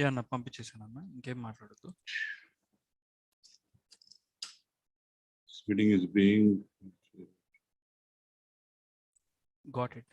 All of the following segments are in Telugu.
యాహ్! అన్న పంపించేసానన్న. ఇంకేం మాట్లాడొద్దు. This meeting is being got it.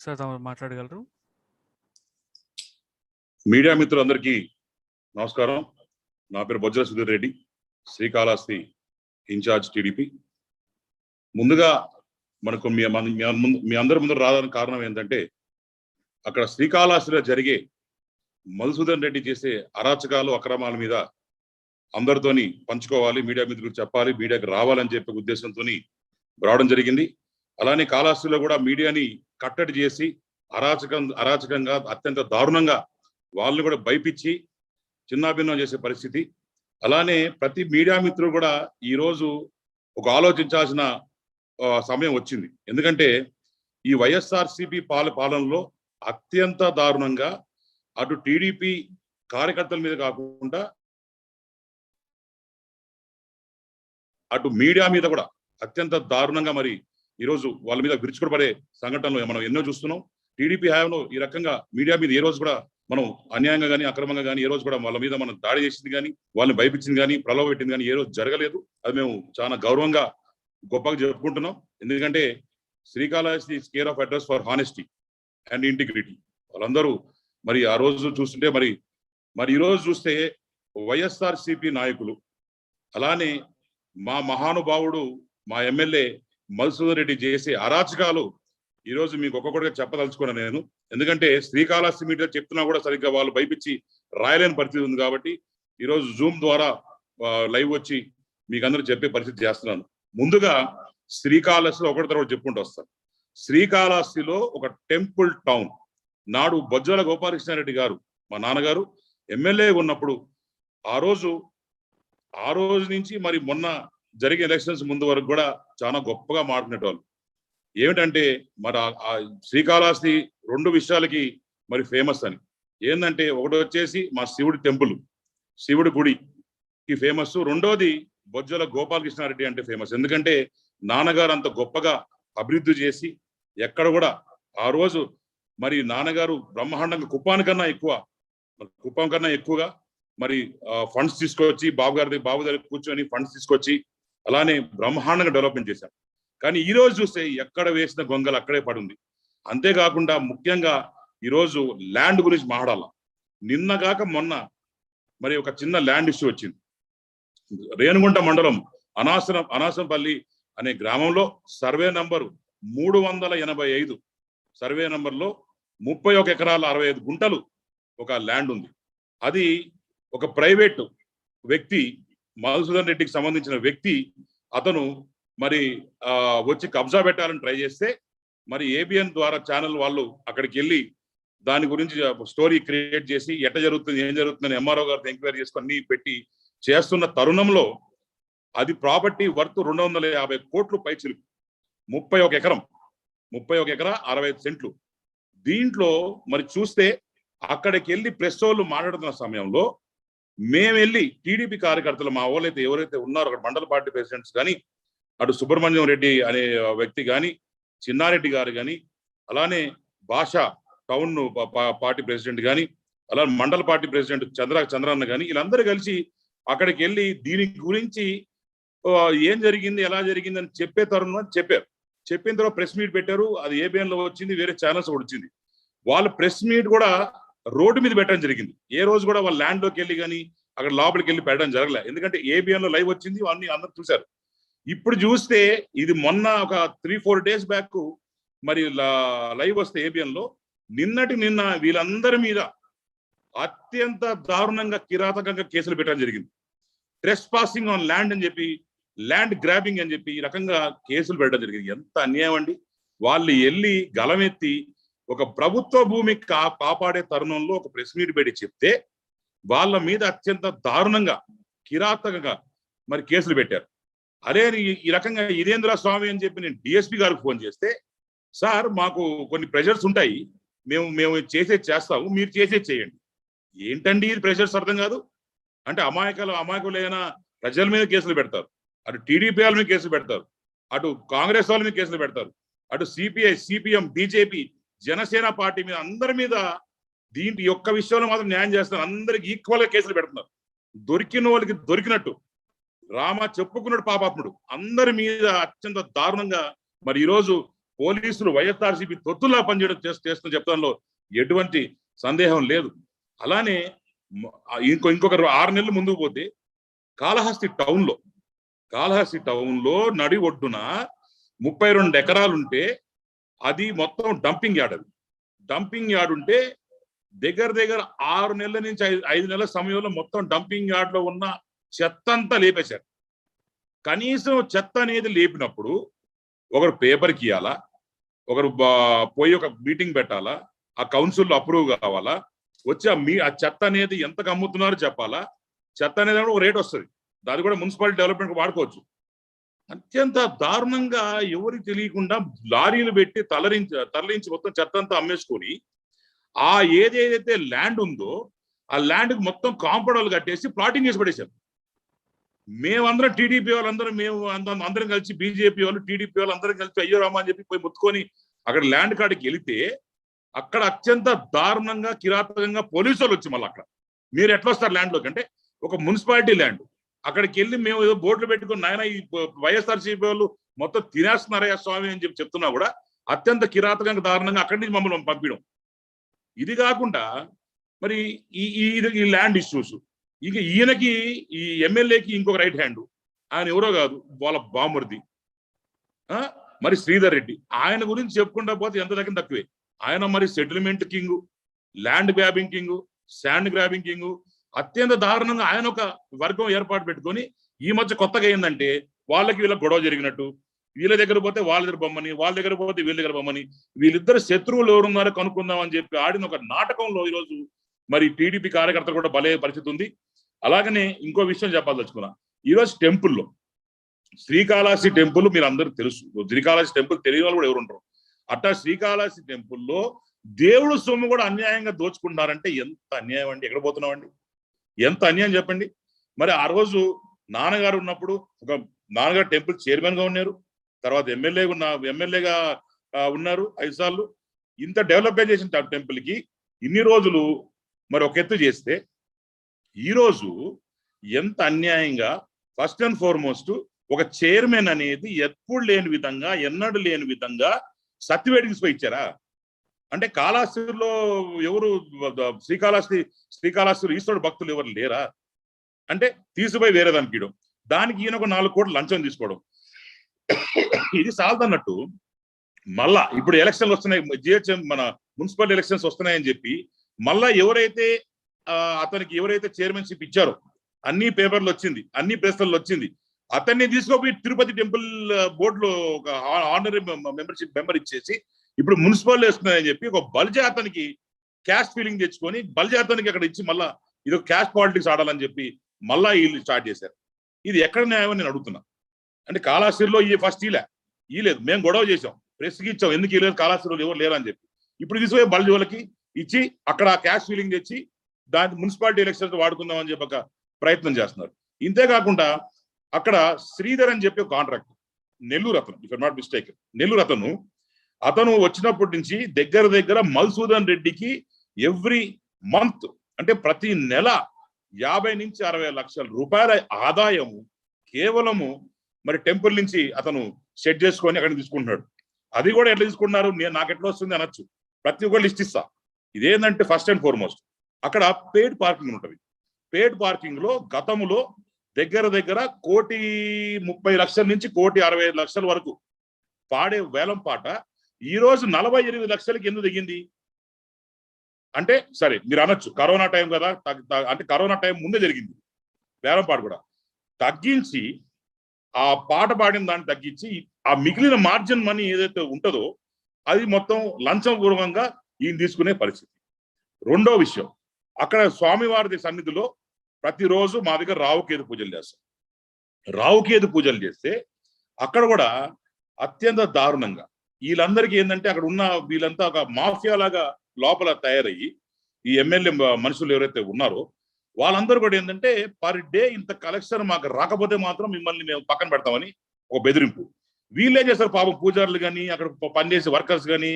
Sir తమరు మాట్లాడగలరు? మీడియా మిత్రులందరికీ నమస్కారం. నా పేరు Bojjala Sudheer Reddy. Srikalahasti incharge TDP. ముందుగా మనకు మీ మీ మీ అందరి ముందు రావడానికి కారణం ఏంటంటే అక్కడ శ్రీకాళహస్తిలో జరిగే మధుసూదన్ రెడ్డి చేసే అరాచకాలు అక్రమాల మీద అందరితోని పంచుకోవాలి మీడియా మిత్రులకు చెప్పాలి మీడియాకి రావాలని చెప్పే ఉద్దేశంతో రావడం జరిగింది అలానే కాళహస్తిలో కూడా మీడియాని కట్టడి చేసి అరాచకం అరాచకంగా అత్యంత దారుణంగా వాళ్ళని కూడా భయపించి చిన్నాభిన్నం చేసే పరిస్థితి. అలానే ప్రతి మీడియా మిత్రుడు కూడా ఈ రోజు ఒక ఆలోచించాల్సిన సమయం వచ్చింది. ఎందుకంటే ఈ వైఎస్ఆర్సిపి పాల పాలనలో అత్యంత దారుణంగా అటు టీడీపీ కార్యకర్తల మీద కాకుండా అటు మీడియా మీద కూడా అత్యంత దారుణంగా మరి ఈరోజు వాళ్ళ మీద విరుచుకుపడే సంఘటనలు మనం ఎన్నో చూస్తున్నాం. టీడీపీ హయాంలో ఈ రకంగా మీడియా మీద ఏ రోజు కూడా మనం అన్యాయంగా కానీ అక్రమంగా కానీ ఏ రోజు కూడా వాళ్ళ మీద మనం దాడి చేసింది కానీ వాళ్ళని భయపించింది కానీ ప్రలోభ పెట్టింది కానీ ఏ రోజు జరగలేదు. అది మేము చాలా గౌరవంగా గొప్పగా చెప్పుకుంటున్నాం. ఎందుకంటే Srikalahasti care of address for honesty and integrity వాళ్ళందరూ మరి ఆ రోజు చూస్తుంటే మరి మరి ఈరోజు చూస్తే వైఎస్ఆర్ సిపి నాయకులు అలానే మా మహానుభావుడు మా ఎమ్మెల్యే మధుసూదన్ రెడ్డి చేసే అరాచకాలు ఈ రోజు మీకు ఒక్కొక్కటిగా చెప్పదలుచుకున్నాను నేను. ఎందుకంటే శ్రీకాళహస్తి మీడియా చెప్తున్నా కూడా సరిగ్గా వాళ్ళు భయపించి రాయలేని పరిస్థితి ఉంది కాబట్టి ఈ రోజు జూమ్ ద్వారా లైవ్ వచ్చి మీకు అందరూ చెప్పే పరిస్థితి చేస్తున్నాను. ముందుగా శ్రీకాళహస్తిలో ఒకటి తర్వాత చెప్పుకుంటూ వస్తాను శ్రీకాళహస్తిలో ఒక టెంపుల్ టౌన్ నాడు బొజ్జల గోపాలకృష్ణారెడ్డి గారు మా నాన్నగారు ఎమ్మెల్యే ఉన్నప్పుడు ఆ రోజు ఆ రోజు నుంచి మరి మొన్న జరిగే ఎలక్షన్స్ ముందు వరకు కూడా చాలా గొప్పగా మాట్లాడేటోళ్ళు ఏమిటంటే మరి ఆ- శ్రీకాళహస్తి రెండు విషయాలకి మరి ఫేమస్ అని. ఏంటంటే ఒకటి వచ్చేసి మా శివుడి టెంపుల్ శివుడి గుడికి ఫేమస్ రెండోది బొజ్జల గోపాలకృష్ణారెడ్డి అంటే ఫేమస్ ఎందుకంటే నాన్నగారు అంత గొప్పగా అభివృద్ధి చేసి ఎక్కడ కూడా ఆ రోజు మరి నాన్నగారు బ్రహ్మాండంగా కుప్పానికన్నా ఎక్కువ కుప్పం కన్నా ఎక్కువగా మరి ఫండ్స్ తీసుకొచ్చి బాబు గారి బాబు దగ్గర కూర్చొని ఫండ్స్ తీసుకొచ్చి అలానే బ్రహ్మాండంగా డెవలప్మెంట్ చేశారు. కానీ ఈ రోజు చూస్తే ఎక్కడ వేసిన గొంగలు అక్కడే పడింది. అంతేకాకుండా ముఖ్యంగా ఈ రోజు ల్యాండ్ గురించి మాట్లాడాల. నిన్నగాక మొన్న మరి ఒక చిన్న ల్యాండ్ ఇష్యూ వచ్చింది. రేణుగుంట మండలం అనాసనం అనాసంపల్లి అనే గ్రామంలో సర్వే నంబరు మూడు వందల ఎనభై ఐదు సర్వే నంబర్లో ముప్పై ఒక ఎకరాల అరవై ఐదు గుంటలు ఒక ల్యాండ్ ఉంది. అది ఒక ప్రైవేట్ వ్యక్తి మధుసూదన్ రెడ్డికి సంబంధించిన వ్యక్తి అతను మరి ఆ, వచ్చి కబ్జా పెట్టాలని ట్రై చేస్తే మరి ఏబిఎన్ ద్వారా ఛానల్ వాళ్ళు అక్కడికి వెళ్ళి దాని గురించి స్టోరీ క్రియేట్ చేసి ఎట్ట జరుగుతుంది ఏం జరుగుతుందని ఎంఆర్ఓ గారితో ఎంక్వైరీ చేసుకొని పెట్టి చేస్తున్న తరుణంలో అది ప్రాపర్టీ వర్త్ రెండు వందల యాభై కోట్లు పైచిలుకు ముప్పై ఒక ఎకరం. ముప్పై ఒక ఎకరా అరవై ఐదు సెంట్లు. దీంట్లో మరి చూస్తే అక్కడికి వెళ్ళి ప్రెస్ వాళ్ళు మాట్లాడుతున్న సమయంలో మేము వెళ్ళి టీడీపీ కార్యకర్తలు మా వాళ్ళైతే ఎవరైతే ఉన్నారో అక్కడ మండల పార్టీ ప్రెసిడెంట్స్ కానీ అటు సుబ్రహ్మణ్యం రెడ్డి అనే వ్యక్తి కానీ చిన్నారెడ్డి గారు కానీ అలానే భాష టౌన్ ప- పార్టీ ప్రెసిడెంట్ కానీ అలా మండల పార్టీ ప్రెసిడెంట్ చంద్ర చంద్రన్న కానీ వీళ్ళందరూ కలిసి అక్కడికి వెళ్ళి దీని గురించి ఏం జరిగింది ఎలా జరిగింది అని చెప్పే తరుణం చెప్పారు. చెప్పిన తర్వాత ప్రెస్ మీట్ పెట్టారు అది ఏబిఎన్లో వచ్చింది వేరే ఛానల్స్ వచ్చింది. వాళ్ళు ప్రెస్ మీట్ కూడా రోడ్డు మీద పెట్టడం జరిగింది. ఏ రోజు కూడా వాళ్ళ ల్యాండ్లోకి వెళ్ళి కానీ అక్కడ లోపలికి వెళ్ళి పెట్టడం జరగలే. ఎందుకంటే ఏబిఎన్లో లైవ్ వచ్చింది అన్ని అందరూ చూశారు. ఇప్పుడు చూస్తే ఇది మొన్న ఒక త్రీ ఫోర్ డేస్ బ్యాక్ మరి లైవ్ వస్తే ఏబిఎన్లో నిన్నటి నిన్న వీళ్ళందరి మీద అత్యంత దారుణంగా కిరాతకంగా కేసులు పెట్టడం జరిగింది. ట్రెస్ పాసింగ్ ఆన్ ల్యాండ్ అని చెప్పి ల్యాండ్ గ్రాబింగ్ అని చెప్పి ఈ రకంగా కేసులు పెట్టడం జరిగింది. ఎంత అన్యాయం అండి. వాళ్ళు వెళ్ళి గలమెత్తి ఒక ప్రభుత్వ భూమి కా కాపాడే తరుణంలో ఒక ప్రెస్ మీట్ పెట్టి చెప్తే వాళ్ళ మీద అత్యంత దారుణంగా కిరాతకంగా మరి కేసులు పెట్టారు. అరే ఈ- ఈ రకంగా ఇదేంద్ర స్వామి అని చెప్పి నేను డిఎస్పి గారికి ఫోన్ చేస్తే సార్ మాకు కొన్ని ప్రెషర్స్ ఉంటాయి. మేము మేము చేసేది చేస్తాము. మీరు చేసేది చేయండి. ఏంటండి ఇది ప్రెషర్స్ అర్థం కాదు? అంటే అమాయకులు ఏదైనా ప్రజల మీద కేసులు పెడతారు. అటు టీడీపీ వాళ్ళ మీద కేసులు పెడతారు. అటు కాంగ్రెస్ వాళ్ళ మీద కేసులు పెడతారు. అటు CPI CPM BJP Janasena party మీద అందరి మీద దీంట్ యొక్క విషయంలో మాత్రం న్యాయం చేస్తారు అందరికి ఈక్వల్గా కేసులు పెడుతున్నారు. దొరికిన వాళ్ళకి దొరికినట్టు. రామ చెప్పుకున్నాడు పాపాత్ముడు. అందరి మీద అత్యంత దారుణంగా మరి ఈరోజు పోలీసులు వైఎస్ఆర్సీపీ తొత్తులా పనిచేయడం చేస్తున్న చెప్తాంలో ఎటువంటి సందేహం లేదు. అలానే ఇంకో ఇంకొక ఆరు నెలలు ముందుకు పోతే కాళహస్తి టౌన్లో కాళహస్తి టౌన్లో నడి ఒడ్డున ముప్పై రెండు ఎకరాలుంటే అది మొత్తం డంపింగ్ యార్డ్ అది. డంపింగ్ యార్డ్ ఉంటే దగ్గర దగ్గర ఆరు నెలల నుంచి ఐదు ఐదు నెలల సమయంలో మొత్తం డంపింగ్ యార్డ్లో ఉన్న చెత్త అంతా లేపేశారు. కనీసం చెత్త అనేది లేపినప్పుడు ఒకరు పేపర్కి ఇవ్వాలా ఒకరు బా- పోయి ఒక మీటింగ్ పెట్టాలా? ఆ కౌన్సిల్ అప్రూవ్ కావాలా? వచ్చి ఆ మీ ఆ చెత్త అనేది ఎంతకు అమ్ముతున్నారో చెప్పాలా? చెత్త అనేది ఒక రేట్ వస్తుంది. దాన్ని కూడా మున్సిపాలిటీ డెవలప్మెంట్ వాడుకోవచ్చు. అత్యంత దారుణంగా ఎవరికి తెలియకుండా లారీలు పెట్టి తలరించి తరలించి మొత్తం చెత్త అంతా అమ్మేసుకొని ఆ ఏదైతే ల్యాండ్ ఉందో ఆ ల్యాండ్కి మొత్తం కాంపౌండ్లు కట్టేసి ప్లాటింగ్ చేసి పడేశారు. మేమందరం టీడీపీ వాళ్ళందరం మేము అందరం కలిసి బీజేపీ వాళ్ళు టీడీపీ వాళ్ళు అందరం కలిసి అయ్యో రామా అని చెప్పి పోయి ముత్తుకొని అక్కడ ల్యాండ్ కాడికి వెళితే అక్కడ అత్యంత దారుణంగా కిరాతకంగా పోలీసు వాళ్ళు వచ్చి మళ్ళీ అక్కడ. మీరు ఎట్లా వస్తారు ల్యాండ్లోకి? అంటే ఒక మున్సిపాలిటీ ల్యాండ్. అక్కడికి వెళ్ళి మేము ఏదో బోర్డులు పెట్టుకుని నాయన ఈ వైఎస్ఆర్సీపీ వాళ్ళు మొత్తం తినేస్తున్నారయ్యా స్వామి అని చెప్పి చెప్తున్నా కూడా అత్యంత కిరాతకంగా దారుణంగా అక్కడి నుంచి మమ్మల్ని పంపించడం ఇది కాకుండా మరి ఈ ఈ- ఈ ల్యాండ్ ఇష్యూస్. ఇక ఈయనకి ఈ ఎమ్మెల్యేకి ఇంకొక రైట్ హ్యాండ్. ఆయన ఎవరో కాదు వాళ్ళ బామర్ది ఆ? మరి శ్రీధర్ రెడ్డి. ఆయన గురించి చెప్పుకుంటా పోతే ఎంత దగ్గర తక్కువే. ఆయన మరి settlement king land grabbing king sand grabbing king అత్యంత దారుణంగా ఆయన ఒక వర్గం ఏర్పాటు పెట్టుకొని ఈ మధ్య కొత్తగా ఏంటంటే వాళ్ళకి వీళ్ళకి గొడవ జరిగినట్టు వీళ్ళ దగ్గర పోతే వాళ్ళ దగ్గర బొమ్మని వాళ్ళ దగ్గర పోతే వీళ్ళ దగ్గర బొమ్మని వీళ్ళిద్దరు శత్రువులు ఎవరున్నారో కనుక్కుందాం అని చెప్పి ఆడిన ఒక నాటకంలో ఈరోజు మరి టీడీపీ కార్యకర్తలు కూడా బలే పరిస్థితి ఉంది. అలాగనే ఇంకో విషయం చెప్పాలనుకున్నా ఈరోజు టెంపుల్లో శ్రీకాళహస్తి టెంపుల్ మీరు అందరూ తెలుసు. శ్రీకాళహస్తి టెంపుల్ తెలియని వాళ్ళు కూడా ఎవరు ఉంటారు అట్టా శ్రీకాళహస్తి టెంపుల్లో దేవుడు సొమ్ము కూడా అన్యాయంగా దోచుకుంటున్నారంటే ఎంత అన్యాయం అండి. ఎక్కడ పోతున్నామండి ఎంత అన్యాయం చెప్పండి. మరి ఆ రోజు నాన్నగారు ఉన్నప్పుడు ఒక నాన్నగారు టెంపుల్ చైర్మన్గా ఉన్నారు. తర్వాత ఎమ్మెల్యే ఉన్న ఎమ్మెల్యేగా ఉన్నారు ఐదు సార్లు. ఇంత డెవలప్మెంట్ చేసిన టెంపుల్కి ఇన్ని రోజులు మరి ఒక ఎత్తు చేస్తే ఈరోజు ఎంత అన్యాయంగా ఫస్ట్ అండ్ ఫార్మోస్ట్ ఒక చైర్మన్ అనేది ఎప్పుడు లేని విధంగా ఎన్నడూ లేని విధంగా సర్టిఫికేట్ తీసుకుపోయి ఇచ్చారా? అంటే కాళాస్తిలో ఎవరు శ్రీకాళహస్తి శ్రీకాళహస్తి ఈశ్వరుడు భక్తులు ఎవరు లేరా? అంటే తీసుకుపోయి వేరే దానికి ఇవ్వడం దానికి ఈయన ఒక నాలుగు కోట్లు లంచం తీసుకోవడం. ఇది సాల్దన్నట్టు మళ్ళా ఇప్పుడు ఎలక్షన్లు వస్తున్నాయి జిహెచ్ఎం మన మున్సిపల్ ఎలక్షన్స్ వస్తున్నాయని చెప్పి మళ్ళా ఎవరైతే అతనికి ఎవరైతే చైర్మన్షిప్ ఇచ్చారో అన్ని పేపర్లు వచ్చింది అన్ని ప్రెస్లలో వచ్చింది అతన్ని తీసుకోపోయి తిరుపతి టెంపుల్ బోర్డులో ఒక ఆనరీ మెంబర్షిప్ మెంబర్ ఇచ్చేసి ఇప్పుడు మున్సిపల్ వేస్తున్నాయని చెప్పి ఒక బలిజాతనికి క్యాష్ ఫీలింగ్ తెచ్చుకొని బలిజాతనికి అక్కడ ఇచ్చి మళ్ళా ఇది ఒక క్యాష్ పాలిటిక్స్ ఆడాలని చెప్పి మళ్ళా వీళ్ళు స్టార్ట్ చేశారు. ఇది ఎక్కడ న్యాయం నేను అడుగుతున్నా. అంటే కాళాశ్రీలో ఈ ఫస్ట్ ఈలే ఈ లేదు మేము గొడవ చేసాం ప్రెస్కి ఇచ్చాం. ఎందుకు ఈ లేదు కాళాశ్రీలో ఎవరు లేరు అని చెప్పి. ఇప్పుడు తీసుకుపోయి బలిజోలకి ఇచ్చి అక్కడ క్యాష్ ఫీలింగ్ తెచ్చి దాని మున్సిపాలిటీ ఎలక్షన్స్ వాడుకుందాం అని చెప్పి ఒక ప్రయత్నం చేస్తున్నారు. ఇంతే కాకుండా అక్కడ శ్రీధర్ అని చెప్పి ఒక కాంట్రాక్ట్. నెల్లూరు అతను ఇఫ్ నాట్ మిస్టేక్ నెల్లూరు అతను అతను వచ్చినప్పటి నుంచి దగ్గర దగ్గర మల్సూదన్ రెడ్డికి ఎవ్రీ మంత్ అంటే ప్రతి నెల యాభై నుంచి అరవై లక్షల రూపాయల ఆదాయము కేవలము మరి టెంపుల్ నుంచి అతను సెట్ చేసుకొని అక్కడ తీసుకుంటున్నాడు. అది కూడా ఎట్లా తీసుకుంటున్నారు నేను నాకు ఎట్లా వస్తుంది అనొచ్చు. ప్రతి ఒక్కరు లిస్ట్ ఇస్తా. ఇదేంటంటే ఫస్ట్ అండ్ ఫార్మోస్ట్. అక్కడ పేడ్ పార్కింగ్ ఉంటుంది. పేడ్ పార్కింగ్లో గతములో దగ్గర దగ్గర కోటి ముప్పై లక్షల నుంచి కోటి అరవై ఐదు లక్షల వరకు పాడే వేలం పాట ఈ రోజు నలభై ఎనిమిది లక్షలకి ఎందుకు దిగింది? అంటే సరే మీరు అనొచ్చు కరోనా టైం కదా అంటే కరోనా టైం ముందే జరిగింది. వేలం పాట కూడా. తగ్గించి ఆ పాట పాడిన దాన్ని తగ్గించి ఆ మిగిలిన మార్జిన్ మనీ ఏదైతే ఉంటుందో అది మొత్తం లంచం పూర్వకంగా ఈయన తీసుకునే పరిస్థితి. రెండో విషయం అక్కడ స్వామివారి సన్నిధిలో ప్రతిరోజు మా దగ్గర రావుకేతు పూజలు చేస్తాం రావుకేతు పూజలు చేస్తే అక్కడ కూడా అత్యంత దారుణంగా వీళ్ళందరికీ ఏంటంటే అక్కడ ఉన్న వీళ్ళంతా ఒక మాఫియా లాగా లోపల తయారయ్యి ఈ ఎమ్మెల్యే మనుషులు ఎవరైతే ఉన్నారో వాళ్ళందరూ కూడా ఏంటంటే పర్ డే ఇంత కలెక్షన్ మాకు రాకపోతే మాత్రం మిమ్మల్ని మేము పక్కన పెడతామని ఒక బెదిరింపు. వీళ్ళు ఏం చేస్తారు పాపం పూజారులు కానీ అక్కడ పనిచేసే వర్కర్స్ కానీ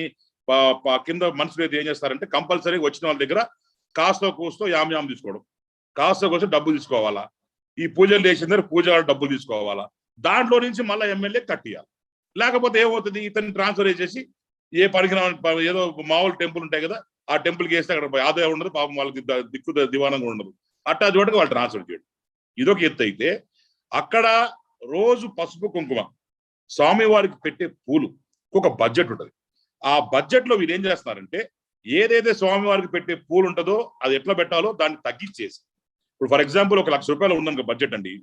కింద మనుషులు అయితే ఏం చేస్తారంటే కంపల్సరీ వచ్చిన వాళ్ళ దగ్గర కాస్తో కూస్తో యామ్ యామ్ తీసుకోవడం. కాస్తో కోసం డబ్బులు తీసుకోవాలా? ఈ పూజలు చేసిన దగ్గర పూజారు డబ్బులు తీసుకోవాలా? దాంట్లో నుంచి మళ్ళీ ఎమ్మెల్యే కట్టియాలి. లేకపోతే ఏమవుతుంది? ఇతన్ని ట్రాన్స్ఫర్ చేసేసి ఏ పరికరం ఏదో మామూలు టెంపుల్ ఉంటాయి కదా ఆ టెంపుల్కి వేస్తే అక్కడ ఆదాయం ఉండదు పాపం వాళ్ళకి దిక్కు దివానంగా ఉండదు. అట్టా చోటకి వాళ్ళు ట్రాన్స్ఫర్ చేయడం ఇదొక ఎత్తు అయితే అక్కడ రోజు పసుపు కుంకుమ స్వామివారికి పెట్టే పూలు ఒక బడ్జెట్ ఉంటుంది. ఆ బడ్జెట్లో వీరు ఏం చేస్తున్నారంటే ఏదైతే స్వామివారికి పెట్టే పూలు ఉంటుందో అది ఎట్లా పెట్టాలో దాన్ని తగ్గించేసి ఇప్పుడు ఫర్ ఎగ్జాంపుల్ ఒక లక్ష రూపాయలు ఉందనుకో బడ్జెట్ అండి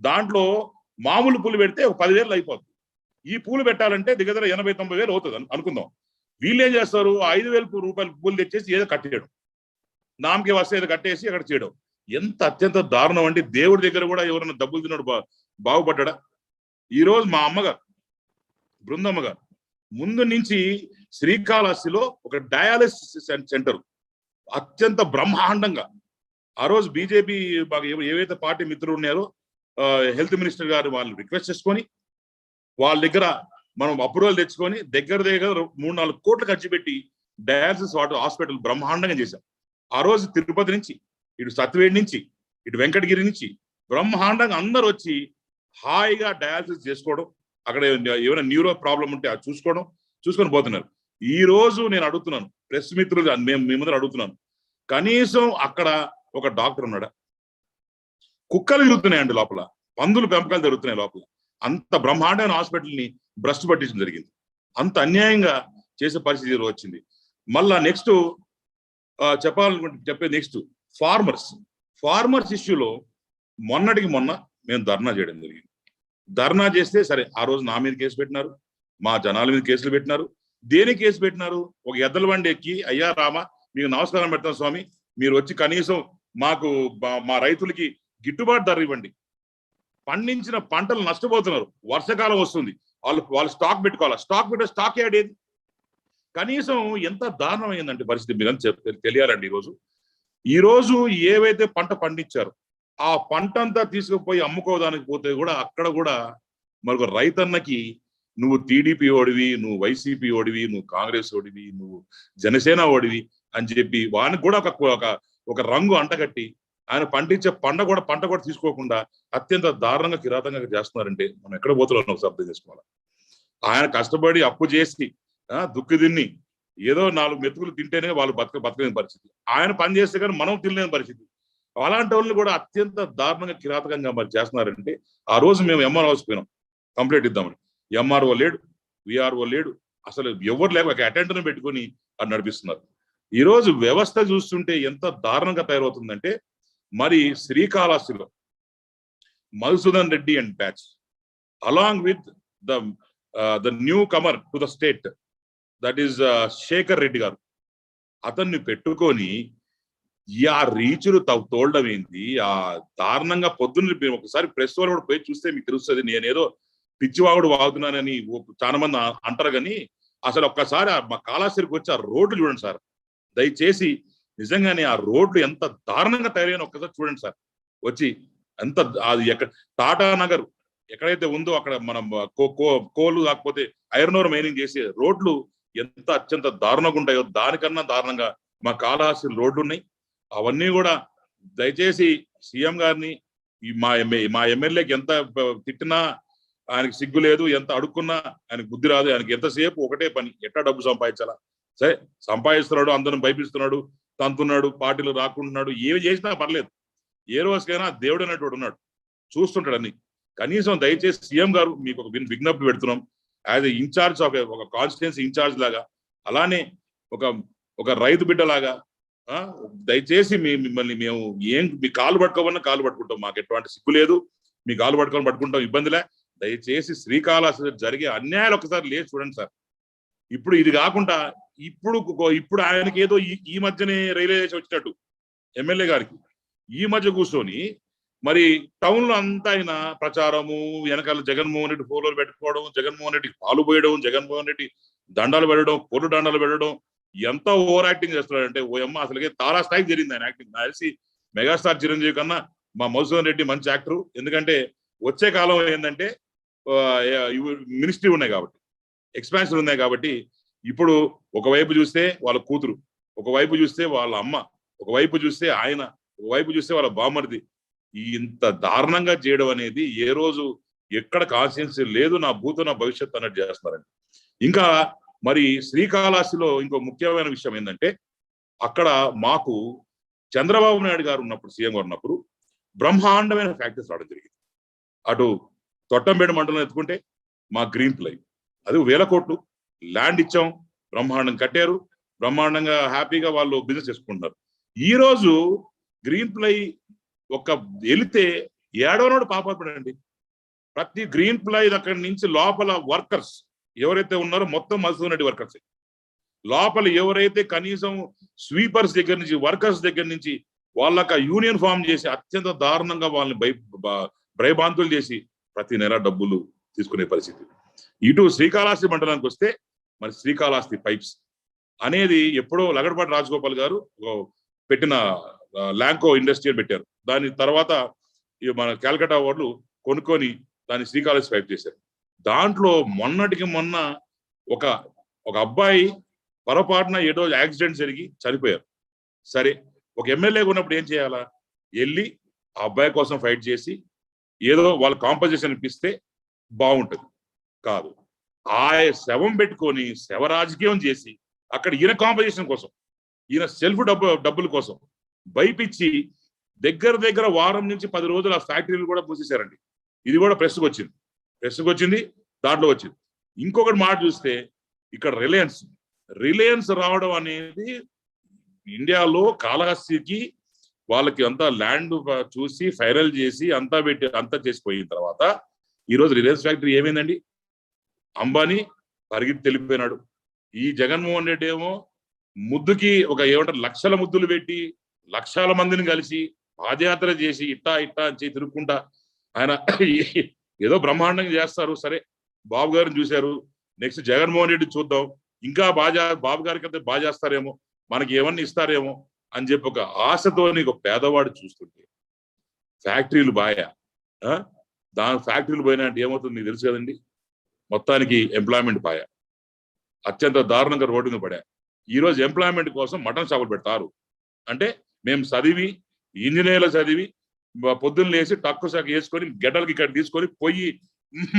దాంట్లో మామూలు పూలు పెడితే ఒక పదివేలు అయిపోతుంది ఈ పూలు పెట్టాలంటే దగ్గర ఎనభై తొంభై వేలు అవుతుంది అనుకుందాం. వీళ్ళు ఏం చేస్తారు ఐదు వేల రూపాయలు రూపాయల పూలు తెచ్చేసి ఏదో కట్టేయడం. నామకి వస్తే ఏదో కట్టేసి అక్కడ చేయడం. ఎంత అత్యంత దారుణం అంటే దేవుడి దగ్గర కూడా ఎవరైనా డబ్బులు తిన్నాడు బా బాగుపడ్డా? ఈ రోజు మా అమ్మగారు బృందమ్మ గారు ముందు నుంచి శ్రీకాళహస్తిలో ఒక డయాలసిస్ సెంటర్. అత్యంత బ్రహ్మాండంగా. ఆ రోజు బీజేపీ ఏవైతే పార్టీ మిత్రులు ఉన్నారో హెల్త్ మినిస్టర్ గారు వాళ్ళు రిక్వెస్ట్ చేసుకొని వాళ్ళ దగ్గర మనం అప్రూవల్ తెచ్చుకొని దగ్గర దగ్గర మూడు నాలుగు కోట్లు ఖర్చు పెట్టి డయాలసిస్ వాటర్ హాస్పిటల్ బ్రహ్మాండంగా చేశాం. ఆ రోజు తిరుపతి నుంచి ఇటు సత్యవేడి నుంచి ఇటు వెంకటగిరి నుంచి బ్రహ్మాండంగా అందరు వచ్చి హాయిగా డయాలసిస్ చేసుకోవడం అక్కడ ఏమైనా న్యూరో ప్రాబ్లం ఉంటే అది చూసుకోవడం చూసుకొని పోతున్నారు. ఈ రోజు నేను అడుగుతున్నాను ప్రెస్ మిత్రులు మేము మీ ముందర అడుగుతున్నాను. కనీసం అక్కడ ఒక డాక్టర్ ఉన్నాడా? కుక్కలు తిరుగుతున్నాయండి లోపల పందులు పెంపకాలు జరుగుతున్నాయి లోపల. అంత బ్రహ్మాండమైన హాస్పిటల్ని భ్రష్టు పట్టించడం జరిగింది. అంత అన్యాయంగా చేసే పరిస్థితి వచ్చింది. మళ్ళా నెక్స్ట్ చెప్పాలనుకుంటే చెప్పే నెక్స్ట్ ఫార్మర్స్. ఫార్మర్స్ ఇష్యూలో మొన్నటికి మొన్న మేము ధర్నా చేయడం జరిగింది. ధర్నా చేస్తే సరే ఆ రోజు నా మీద కేసు పెట్టినారు మా జనాల మీద కేసులు పెట్టినారు. దేనికి కేసు పెట్టినారు? ఒక ఎద్దల బండి ఎక్కి అయ్యా రామ మీకు నమస్కారం పెడతాం స్వామి మీరు వచ్చి కనీసం మాకు మా- మా రైతులకి గిట్టుబాటు ధర ఇవ్వండి. పండించిన పంటలు నష్టపోతున్నారు. వర్షాకాలం వస్తుంది. వాళ్ళు వాళ్ళు స్టాక్ పెట్టుకోవాలి? స్టాక్ పెట్టే స్టాక్ ఏడేది కనీసం ఎంత దారుణం అయిందంటే పరిస్థితి మీరు తెలియాలండి ఈరోజు. ఈ రోజు ఏవైతే పంట పండించారో ఆ పంట అంతా తీసుకుపోయి అమ్ముకోవడానికి పోతే కూడా అక్కడ కూడా మరొక రైతన్నకి నువ్వు టీడీపీ ఓడివి నువ్వు వైసీపీ ఓడివి నువ్వు కాంగ్రెస్ ఓడివి నువ్వు జనసేన ఓడివి అని చెప్పి వానికి కూడా ఒక ఒక ఒక రంగు అంటగట్టి ఆయన పండించే పంట కూడా పంట కూడా తీసుకోకుండా అత్యంత దారుణంగా కిరాతంగా చేస్తున్నారంటే మనం ఎక్కడ పోతున్నాం ఒకసారి అర్థం చేసుకోవాలి? ఆయన కష్టపడి అప్పు చేసి దుక్కి తిన్ని ఏదో నాలుగు మెతుకులు తింటేనే వాళ్ళు బతక బతకలేని పరిస్థితి. ఆయన పని చేస్తే కానీ మనం తినలేని పరిస్థితి. అలాంటి వాళ్ళు కూడా అత్యంత దారుణంగా కిరాతకంగా మరి చేస్తున్నారంటే ఆ రోజు మేము ఎంఆర్ హౌస్ పోయినాం. కంప్లైంట్ ఇద్దామని. ఎంఆర్ఓ లేడు విఆర్ఓ లేడు. అసలు ఎవరు లేక ఒక అటెండర్ పెట్టుకొని అది నడిపిస్తున్నారు. ఈ రోజు వ్యవస్థ చూస్తుంటే ఎంత దారుణంగా తయారవుతుందంటే మరి శ్రీకాళహస్తిలో Madhusudan Reddy and batch along with the the newcomer to the state that is Shekar Reddy garu అతన్ని పెట్టుకొని ఆ రీచులు తోడడం ఏంది? ఆ దారుణంగా పొద్దున్న ఒకసారి ప్రెస్ వాళ్ళు కూడా పోయి చూస్తే మీకు తెలుస్తుంది నేనేదో పిచ్చివాగుడు వాగుతున్నానని ఓ- చాలా మంది అంటారు కానీ అసలు ఒక్కసారి మా కాళాశ్రీకి వచ్చి ఆ రోడ్లు చూడండి సార్. దయచేసి నిజంగానే ఆ రోడ్లు ఎంత దారుణంగా తయారైన ఒక్కసారి చూడండి సార్. వచ్చి ఎంత అది ఎక్కడ టాటా నగర్ ఎక్కడైతే ఉందో అక్కడ మనం కో కో- కోలు కాకపోతే ఐరన్ ఓర్ మైనింగ్ చేసే రోడ్లు ఎంత అత్యంత దారుణంగా ఉంటాయో దానికన్నా దారుణంగా మా కాళహస్తి రోడ్లు ఉన్నాయి. అవన్నీ కూడా దయచేసి సీఎం గారిని మా ఎమ్మె మా ఎమ్మెల్యేకి ఎంత తిట్టినా ఆయనకి సిగ్గు లేదు ఎంత అడుక్కున్నా ఆయనకు బుద్ధి రాదు ఆయనకి ఎంతసేపు ఒకటే పని ఎట్లా డబ్బు సంపాదించాలా? సరే సంపాదిస్తున్నాడు అందరం భయపిస్తున్నాడు తంతున్నాడు పార్టీలు రాకుంటున్నాడు ఏమి చేసినా పర్లేదు. ఏ రోజుకైనా దేవుడు అనేటువంటి ఉన్నాడు. చూస్తుంటాడు అన్ని. కనీసం దయచేసి సీఎం గారు మీకు ఒక విన్- విజ్ఞప్తి పెడుతున్నాం. యాజ్ ఇన్ఛార్జ్ ఆఫ్ ఒక కాన్స్టిట్యున్సీ ఇన్ఛార్జ్ లాగా అలానే ఒక ఒక రైతు బిడ్డలాగా ఆ, దయచేసి మీ మిమ్మల్ని మేము ఏం మీ కాలు పట్టుకోమన్నా కాలు పట్టుకుంటాం. మాకు ఎటువంటి సిగ్గు లేదు. మీ కాలు పట్టుకొని పట్టుకుంటాం ఇబ్బందిలే దయచేసి శ్రీకాళహస్తి జరిగే అన్యాయాలు ఒకసారి లేదు చూడండి సార్. ఇప్పుడు ఇది కాకుండా ఇప్పుడు ఇప్పుడు ఆయనకి ఏదో ఈ మధ్యనే రైల్వే చేసి వచ్చినట్టు ఎమ్మెల్యే గారికి. ఈ మధ్య కూర్చొని మరి టౌన్లో అంతా ఆయన ప్రచారము వెనకాల జగన్మోహన్ రెడ్డి ఫోటోలు పెట్టుకోవడం జగన్మోహన్ రెడ్డికి పాలు పోయడం జగన్మోహన్ రెడ్డి దండాలు పెట్టడం పొరుడు దండాలు పెట్టడం ఎంత ఓవర్ యాక్టింగ్ చేస్తున్నాడంటే ఓ అమ్మ అసలుకే తారా స్థాయికి జరిగింది ఆయన యాక్టింగ్. నాకు తెలిసి మెగాస్టార్ చిరంజీవి కన్నా మా మధుసూదన్ రెడ్డి మంచి యాక్టర్. ఎందుకంటే వచ్చే కాలం ఏంటంటే మినిస్ట్రీ ఉన్నాయి కాబట్టి ఎక్స్పాన్షన్ ఉన్నాయి కాబట్టి ఇప్పుడు ఒకవైపు చూస్తే వాళ్ళ కూతురు ఒకవైపు చూస్తే వాళ్ళ అమ్మ ఒకవైపు చూస్తే ఆయన ఒకవైపు చూస్తే వాళ్ళ బామర్ది ఇంత దారుణంగా చేయడం అనేది ఏ రోజు ఎక్కడ కాన్షియన్స్ లేదు నా భూత నా భవిష్యత్ అన్నట్టు చేస్తున్నారండి. ఇంకా మరి శ్రీకాళహస్తిలో ఇంకో ముఖ్యమైన విషయం ఏంటంటే అక్కడ మాకు చంద్రబాబు నాయుడు గారు ఉన్నప్పుడు సీఎం గారు ఉన్నప్పుడు బ్రహ్మాండమైన ఫ్యాక్టరీస్ రావడం జరిగింది. అటు తొట్టంబేడు మండలం ఎత్తుకుంటే మా గ్రీన్ ప్లై. అది వేల కోట్లు. ల్యాండ్ ఇచ్చాం బ్రహ్మాండం కట్టారు బ్రహ్మాండంగా హ్యాపీగా వాళ్ళు బిజినెస్ చేసుకుంటున్నారు. ఈ రోజు గ్రీన్ ప్లై ఒక వెళితే ఏడవనోడు పాపడండి ప్రతి గ్రీన్ ప్లై అక్కడి నుంచి లోపల వర్కర్స్ ఎవరైతే ఉన్నారో మొత్తం మధుసూదన్ వర్కర్స్. లోపల ఎవరైతే కనీసం స్వీపర్స్ దగ్గర నుంచి వర్కర్స్ దగ్గర నుంచి వాళ్ళకి యూనియన్ ఫామ్ చేసి అత్యంత దారుణంగా వాళ్ళని భయ భయభాంతులు చేసి ప్రతి నెల డబ్బులు తీసుకునే పరిస్థితి. ఇటు శ్రీకాళహస్తి మండలానికి వస్తే మరి శ్రీకాళహస్తి పైప్స్ అనేది ఎప్పుడో లగడపాటి రాజగోపాల్ గారు పెట్టిన ల్యాంకో ఇండస్ట్రియల్ పెట్టారు. దాని తర్వాత ఈ మన కాల్కటా వాళ్ళు కొనుక్కొని దాన్ని శ్రీకాళహస్తి పైప్ చేశారు. దాంట్లో మొన్నటికి మొన్న ఒక ఒక అబ్బాయి పొరపాటున ఏదో యాక్సిడెంట్ జరిగి చనిపోయారు. సరే ఒక ఎమ్మెల్యే ఉన్నప్పుడు ఏం చేయాలా? వెళ్ళి ఆ అబ్బాయి కోసం ఫైట్ చేసి ఏదో వాళ్ళ కాంపోజిషన్ ఇప్పిస్తే బాగుంటుంది. కాదు. ఆ శవం పెట్టుకొని శవ రాజకీయం చేసి అక్కడ ఈయన కాంపోజిషన్ కోసం ఈయన సెల్ఫ్ డబ్బు డబ్బుల కోసం భయపిచ్చి దగ్గర దగ్గర వారం నుంచి పది రోజులు ఆ ఫ్యాక్టరీలు కూడా మూసేశారండి. ఇది కూడా ప్రెస్కి వచ్చింది ప్రెస్కి వచ్చింది దాంట్లో వచ్చింది. ఇంకొకటి మాట చూస్తే ఇక్కడ రిలయన్స్ రిలయన్స్ రావడం అనేది ఇండియాలో కాళహస్తికి వాళ్ళకి అంతా ల్యాండ్ చూసి ఫైనల్ చేసి అంతా పెట్టి అంతా చేసిపోయిన తర్వాత ఈ రోజు రిలయన్స్ ఫ్యాక్టరీ ఏమైందండి? అంబానీ పరిగెత్తి తెలిపిపోయినాడు ఈ జగన్మోహన్ రెడ్డి ఏమో ముద్దుకి ఒక ఏమంటారు లక్షల ముద్దులు పెట్టి లక్షల మందిని కలిసి పాదయాత్ర చేసి ఇట్టా ఇట్టా అని చేసి తిరుక్కుంటా. ఆయన ఏదో బ్రహ్మాండంగా చేస్తారు. సరే బాబు గారిని చూశారు. నెక్స్ట్ జగన్మోహన్ రెడ్డి చూద్దాం. ఇంకా బాగా బాబు గారికి అయితే బాగా చేస్తారేమో మనకి ఏమన్నా ఇస్తారేమో అని చెప్పి ఒక ఆశతో నీకు ఒక పేదవాడు చూస్తుంటే. ఫ్యాక్టరీలు బాయా? ఆ? దాని ఫ్యాక్టరీలు పోయినా అంటే ఏమవుతుంది మీకు తెలుసు కదండి? మొత్తానికి ఎంప్లాయ్మెంట్ పాయా అత్యంత దారుణంగా రోడ్డు మీద పడా. ఈరోజు ఎంప్లాయ్మెంట్ కోసం మటన్ షాపులు పెడతారు. అంటే మేము చదివి ఇంజనీర్లు చదివి పొద్దున్న లేసి టక్కు శాఖ వేసుకొని గడ్డలకి ఇక్కడ తీసుకొని పోయి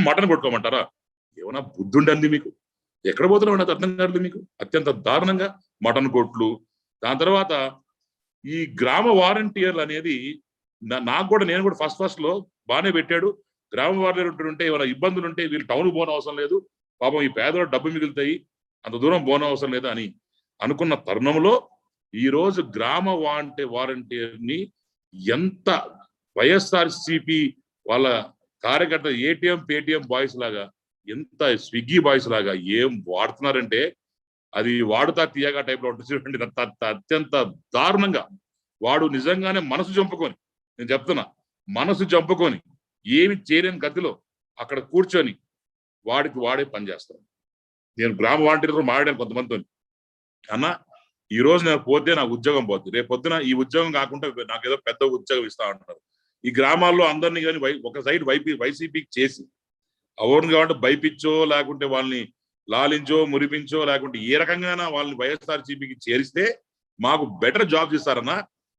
మటన్ కొట్టుకోమంటారా? ఏమన్నా బుద్ధి మీకు? ఎక్కడ పోతున్నాం అర్థం కాదు మీకు? అత్యంత దారుణంగా మటన్ కొట్లు. దాని తర్వాత ఈ గ్రామ వారంటీర్లు అనేది నాకు కూడా నేను కూడా ఫస్ట్ ఫస్ట్లో బాగానే పెట్టాడు. గ్రామ వాలంటీర్ ఉంటే ఏమైనా ఇబ్బందులు ఉంటే వీళ్ళు టౌన్ పోన అవసరం లేదు. పాపం ఈ పేదలు డబ్బు మిగులుతాయి. అంత దూరం పోన అవసరం లేదు అని అనుకున్న తరుణంలో ఈ రోజు గ్రామ వాంటే వాలంటీర్ ఎంత వైఎస్ఆర్ సిపి వాళ్ళ కార్యకర్త ఏటీఎం పేటిఎం బాయ్స్ లాగా ఎంత స్విగ్గీ బాయ్స్ లాగా ఏం వాడుతున్నారంటే అది వాడుతా తీయగా టైప్లో ఉంటుంది చూడండి. అత్యంత దారుణంగా. వాడు నిజంగానే మనసు చంపుకొని నేను చెప్తున్నా మనసు చంపుకొని ఏమి చేయలేని గతిలో అక్కడ కూర్చొని వాడికి వాడే పని చేస్తాను. నేను గ్రామ వాలంటీర్తో మాట్లాడాను కొంతమందితో. అన్న ఈ రోజు నేను పోతే నాకు ఉద్యోగం పోతుంది రేపు పొద్దున ఈ ఉద్యోగం కాకుండా నాకు ఏదో పెద్ద ఉద్యోగం ఇస్తా అంటారు. ఈ గ్రామాల్లో అందరినీ కానీ వై ఒక సైడ్ వైపీ వైసీపీకి చేసి అవును కాబట్టి భయపించో లేకుంటే వాళ్ళని లాలించో మురిపించో లేకుంటే ఏ రకంగా వాళ్ళని వైఎస్ఆర్ చేరిస్తే మాకు బెటర్ జాబ్స్ ఇస్తారన్నా.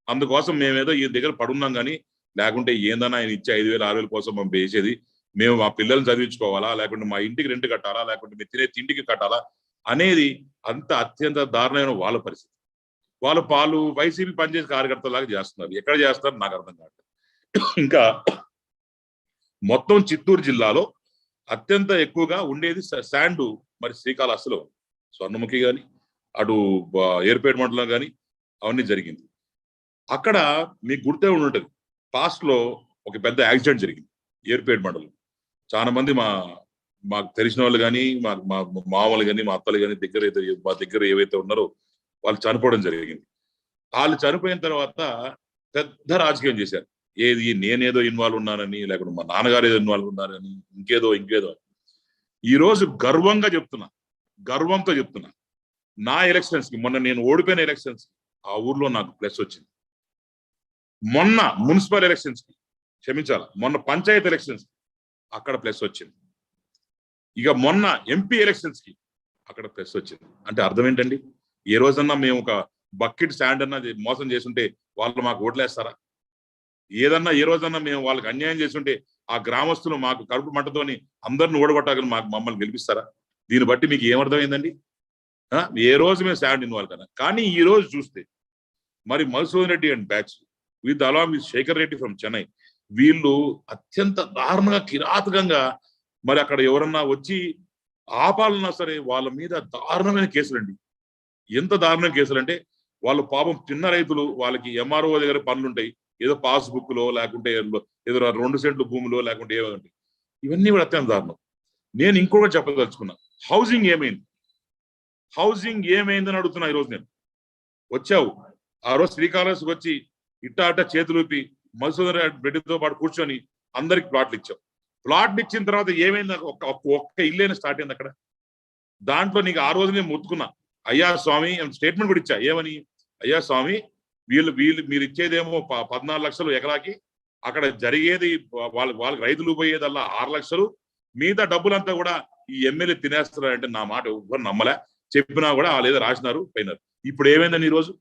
అందుకోసం మేమేదో ఈ దగ్గర పడున్నాం కానీ లేకుంటే ఏందన్నా ఆయన ఇచ్చే ఐదు వేలు ఆరు వేల కోసం మేము వేసేది. మేము మా పిల్లల్ని చదివించుకోవాలా? లేకుంటే మా ఇంటికి రెంట్ కట్టాలా? లేకుంటే మేము తినే తిండికి కట్టాలా? అనేది అంత అత్యంత దారుణమైన వాళ్ళ పరిస్థితి. వాళ్ళు పాలు వైసీపీ పనిచేసే కార్యకర్తలాగా చేస్తున్నారు. ఎక్కడ చేస్తారు నాకు అర్థం కావట్లేదు. ఇంకా మొత్తం చిత్తూరు జిల్లాలో అత్యంత ఎక్కువగా ఉండేది స- శాండ్ మరి శ్రీకాళహస్తిలో. స్వర్ణముఖి కానీ అటు ఏర్పేట మండలం కానీ అవన్నీ జరిగింది. అక్కడ మీకు గుర్తే ఉండి ఉంటుంది పాస్ట్లో ఒక పెద్ద యాక్సిడెంట్ జరిగింది. ఏర్పేట మండలం. చాలా మంది మా మాకు తెలిసిన వాళ్ళు కానీ మా మా మామలు కానీ మా అత్తలు కానీ దగ్గర అయితే మా దగ్గర ఏవైతే ఉన్నారో వాళ్ళు చనిపోవడం జరిగింది. వాళ్ళు చనిపోయిన తర్వాత పెద్ద రాజకీయం చేశారు. ఏది నేనేదో ఇన్వాల్వ్ ఉన్నానని లేకుంటే మా నాన్నగారు ఏదో ఇన్వాల్వ్ ఉన్నారని ఇంకేదో ఇంకేదో ఈరోజు గర్వంగా చెప్తున్నా. గర్వంతో చెప్తున్నా. నా ఎలక్షన్స్కి మొన్న నేను ఓడిపోయిన ఎలక్షన్స్ ఆ ఊర్లో నాకు ప్లస్ వచ్చింది. మొన్న మున్సిపల్ ఎలక్షన్స్కి క్షమించాల మొన్న పంచాయత్ ఎలక్షన్స్ అక్కడ ప్లస్ వచ్చింది. ఇక మొన్న ఎంపీ ఎలక్షన్స్కి అక్కడ ప్లస్ వచ్చింది. అంటే అర్థం ఏంటండి? ఏ రోజన్నా మేము ఒక బకెట్ స్టాండ్ అన్నది మోసం చేస్తుంటే వాళ్ళు మాకు ఓట్లేస్తారా? ఏదన్నా ఏ రోజన్నా మేము వాళ్ళకి అన్యాయం చేస్తుంటే ఆ గ్రామస్తులు మాకు కడుపు మంటతోని అందరిని ఓడగొట్టాలని మాకు మమ్మల్ని గెలిపిస్తారా? దీన్ని బట్టి మీకు ఏమర్థమైందండి? ఏ రోజు మేము స్టాండ్ ఇన్వాల్వ్ కదా కానీ ఈ రోజు చూస్తే మరి Madhusudan Reddy and batch with along with Shekar Reddy from Chennai. వీళ్ళు అత్యంత దారుణంగా కిరాతకంగా మరి అక్కడ ఎవరన్నా వచ్చి ఆపాలన్నా సరే వాళ్ళ మీద దారుణమైన కేసులండి. ఎంత దారుణమైన కేసులు అంటే వాళ్ళు పాపం చిన్న రైతులు వాళ్ళకి ఎంఆర్ఓ దగ్గర పనులు ఉంటాయి ఏదో పాస్ బుక్లో లేకుంటే ఏదో రెండు సెంట్లు భూమిలో లేకుంటే ఏవో ఉంటాయి. ఇవన్నీ కూడా అత్యంత దారుణం. నేను ఇంకొకటి చెప్పదలుచుకున్నా. హౌసింగ్ ఏమైంది? హౌసింగ్ ఏమైందని అడుగుతున్నా ఈరోజు నేను. వచ్చావు. ఆ రోజు శ్రీకాళహస్తికి వచ్చి ఇట్ట అట్ట చేతులూపి మధుసూదన్ రెడ్డితో పాటు కూర్చొని అందరికి ప్లాట్లు ఇచ్చాం. ప్లాట్లు ఇచ్చిన తర్వాత ఏమైంది? ఒక్క ఒక్క- ఒక్క స్టార్ట్ అయింది అక్కడ. దాంట్లో నీకు ఆ రోజు నేను ముత్తుకున్నా. అయ్యా స్వామి స్టేట్మెంట్ కూడా ఇచ్చా? ఏమని? అయ్యా స్వామి వీళ్ళు వీళ్ళు మీరు ఇచ్చేదేమో పద్నాలుగు లక్షలు ఎకరాకి. అక్కడ జరిగేది వాళ్ళ వాళ్ళకి రైతులు పోయేదల్లా ఆరు లక్షలు. మిగతా డబ్బులంతా కూడా ఈ ఎమ్మెల్యే తినేస్తారంటే నా మాట ఎవ్వరు నమ్మలే. చెప్పినా కూడా వాళ్ళు ఏదో రాసినారు పోయినారు. ఇప్పుడు ఏమైందని ఈ రోజు?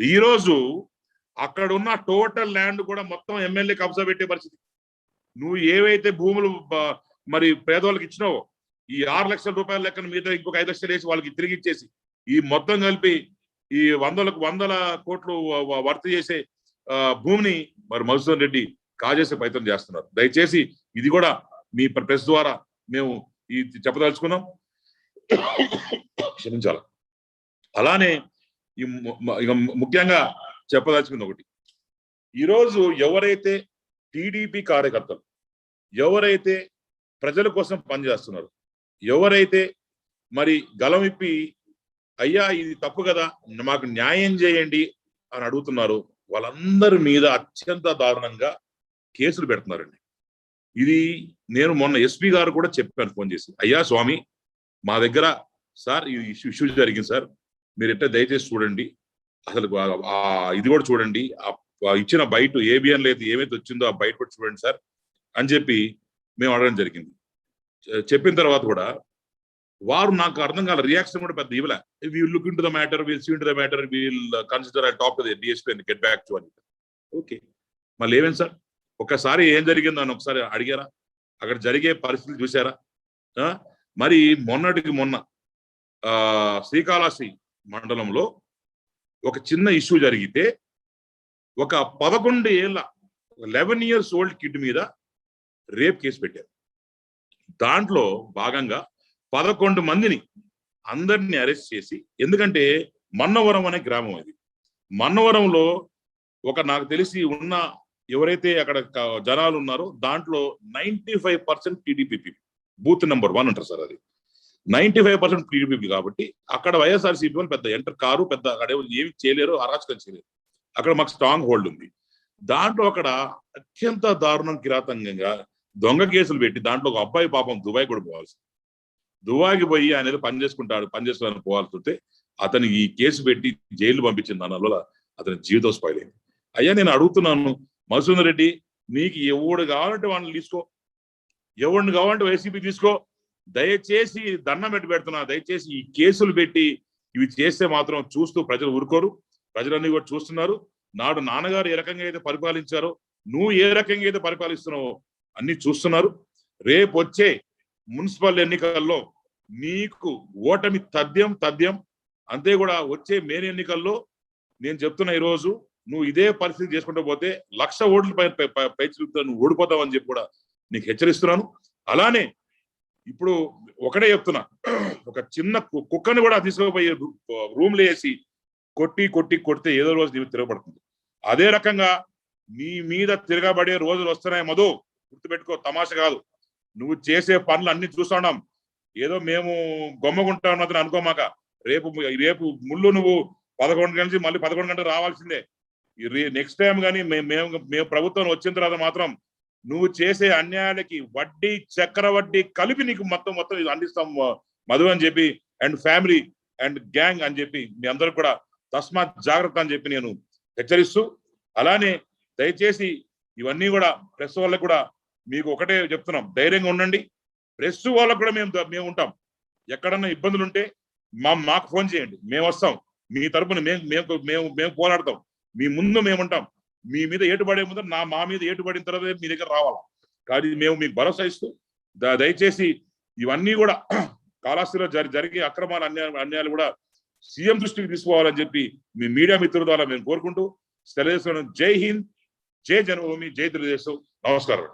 ఈ రోజు అక్కడ ఉన్న టోటల్ ల్యాండ్ కూడా మొత్తం ఎమ్మెల్యే కబ్జా పెట్టే పరిస్థితి. నువ్వు ఏవైతే భూములు మరి పేదవాళ్ళకి ఇచ్చినావో ఈ ఆరు లక్షల రూపాయల లెక్కన మీద ఇంకొక ఐదు లక్షలు వేసి వాళ్ళకి తిరిగి ఇచ్చేసి ఈ మొత్తం కలిపి ఈ వందలకు వందల కోట్లు వర్త చేసే భూమిని మరి మధుసూదన్ రెడ్డి కాజేసే ప్రయత్నం చేస్తున్నారు. దయచేసి ఇది కూడా మీ ప్రెస్ ద్వారా మేము ఈ చెప్పదలుచుకున్నాం. క్షమించాలి. అలానే ఈ ముఖ్యంగా చెప్పదలుచుకుంది ఒకటి. ఈరోజు ఎవరైతే టీడీపీ కార్యకర్తలు ఎవరైతే ప్రజల కోసం పనిచేస్తున్నారు ఎవరైతే మరి గలం ఇప్పి అయ్యా ఇది తప్పు కదా మాకు న్యాయం చేయండి అని అడుగుతున్నారు వాళ్ళందరి మీద అత్యంత దారుణంగా కేసులు పెడుతున్నారండి. ఇది నేను మొన్న ఎస్పీ గారు కూడా చెప్పాను ఫోన్ చేసి. అయ్యా స్వామి మా దగ్గర సార్ ఈ ఇష్యూ ఇష్యూ జరిగింది సార్. మీరు ఎట్లా దయచేసి చూడండి అసలు ఇది కూడా చూడండి. ఆ ఇచ్చిన బయట ఏబిఎన్ లేదు ఏమైతే వచ్చిందో ఆ బయట కూడా చూడండి సార్ అని చెప్పి మేము అడగడం జరిగింది. చెప్పిన తర్వాత కూడా వారు నాకు అర్థం కాల రియాక్షన్ కూడా పెద్ద ఇవ్వలే. We'll look into the matter we'll see to the matter we'll consider I talk to DSP and get back to అని ఓకే. మళ్ళీ ఏమేం సార్? ఒకసారి ఏం జరిగిందో అని ఒకసారి అడిగారా? అక్కడ జరిగే పరిస్థితులు చూసారా మరి మొన్నటికి మొన్న ఆ శ్రీకాళహస్తి మండలంలో ఒక చిన్న ఇష్యూ జరిగితే ఒక పదకొండు ఏళ్ళ లెవెన్ ఇయర్స్ ఓల్డ్ కిడ్ మీద రేప్ కేసు పెట్టారు. దాంట్లో భాగంగా పదకొండు మందిని అందరిని అరెస్ట్ చేసి ఎందుకంటే మన్నవరం అనే గ్రామం అది. మన్నవరంలో ఒక నాకు తెలిసి ఉన్న ఎవరైతే అక్కడ జనాలు ఉన్నారో దాంట్లో ninety five percent TDP booth number one అంటారు సార్ అది. నైన్టీ ఫైవ్ పర్సెంట్ టీడీపీ కాబట్టి అక్కడ వైఎస్ఆర్సీపీ వాళ్ళు పెద్ద ఎంటర్ కారు పెద్ద అక్కడ ఏమి చేయలేరు అరాచకం చేయలేరు. అక్కడ మాకు స్ట్రాంగ్ హోల్డ్ ఉంది. దాంట్లో అక్కడ అత్యంత దారుణం కిరాతంగా దొంగ కేసులు పెట్టి దాంట్లో ఒక అబ్బాయి పాపం దుబాయ్ కూడా పోవాల్సి దుబాయ్కి పోయి ఆయన ఏదో పని చేసుకుంటాడు పని చేసుకోవాలని పోవాల్సి వస్తే అతను ఈ కేసు పెట్టి జైలు పంపించింది దానివల్ల అతని జీవితం స్పాయిల్ అయింది. అయ్యా నేను అడుగుతున్నాను మధుసూదన్ రెడ్డి నీకు ఎవడు కావాలంటే వాళ్ళని తీసుకో. ఎవరిని కావాలంటే వైసీపీ తీసుకో. దయచేసి దండం పెట్టి పెడుతున్నా దయచేసి ఈ కేసులు పెట్టి ఇవి చేస్తే మాత్రం చూస్తూ ప్రజలు ఊరుకోరు. ప్రజలన్నీ కూడా చూస్తున్నారు. నాడు నాన్నగారు ఏ రకంగా అయితే పరిపాలించారో నువ్వు ఏ రకంగా అయితే పరిపాలిస్తున్నావో అన్ని చూస్తున్నారు. రేపు వచ్చే మున్సిపల్ ఎన్నికల్లో నీకు ఓటమి తథ్యం తథ్యం అంతే కూడా వచ్చే మేన్ ఎన్నికల్లో నేను చెప్తున్నా ఈరోజు నువ్వు ఇదే పరిస్థితి చేసుకుంటూ పోతే లక్ష ఓట్ల పై పై- పై- నువ్వు ఓడిపోతావు అని చెప్పి కూడా నీకు హెచ్చరిస్తున్నాను. అలానే ఇప్పుడు ఒకటే చెప్తున్నా. ఒక చిన్న కుక్కని కూడా తీసుకుపోయి రూమ్లో వేసి కొట్టి కొట్టి కొడితే ఏదో రోజు నీవు తిరగబడుతుంది. అదే రకంగా నీ మీద తిరగబడే రోజులు వస్తున్నాయి మధు. గుర్తుపెట్టుకో తమాష కాదు. నువ్వు చేసే పనులు అన్ని చూస్తున్నాం ఏదో మేము గొమ్మగుంటా ఉన్నదని అనుకోమాక రేపు రేపు ముళ్ళు నువ్వు పదకొండు గంటల నుంచి మళ్ళీ పదకొండు గంటలు రావాల్సిందే. నెక్స్ట్ టైం కానీ మేము మేము ప్రభుత్వం వచ్చిన తర్వాత మాత్రం నువ్వు చేసే అన్యాయాలకి వడ్డీ చక్ర వడ్డీ కలిపి నీకు మొత్తం మొత్తం ఇది అందిస్తాం మధు అని చెప్పి అండ్ ఫ్యామిలీ అండ్ గ్యాంగ్ అని చెప్పి మీ అందరూ కూడా తస్మాత్ జాగ్రత్త అని చెప్పి నేను హెచ్చరిస్తూ అలానే దయచేసి ఇవన్నీ కూడా ప్రెస్ వాళ్ళకు కూడా మీకు ఒకటే చెప్తున్నాం. ధైర్యంగా ఉండండి. ప్రెస్ వాళ్ళకు కూడా మేము మేము ఉంటాం. ఎక్కడన్నా ఇబ్బందులు ఉంటే మా మాకు ఫోన్ చేయండి. మేము వస్తాం. మీ తరపున మేము మేము మేము మేము పోరాడతాం. మీ ముందు మేము ఉంటాం. మీ మీద ఏటుపడే ముందు నా మా మీద ఏటుపడిన తర్వాత మీ దగ్గర రావాలా? కానీ మేము మీకు భరోసా ఇస్తూ దయచేసి ఇవన్నీ కూడా కాళాస్తిలో జరి జరిగే అక్రమాల అన్యాయ అన్యాయాలు కూడా సీఎం దృష్టికి తీసుకోవాలని చెప్పి మీ మీడియా మిత్రుల ద్వారా మేము కోరుకుంటూ సెలవు జై హింద్ జై జన్మభూమి జై తెలుగుదేశం. నమస్కారం.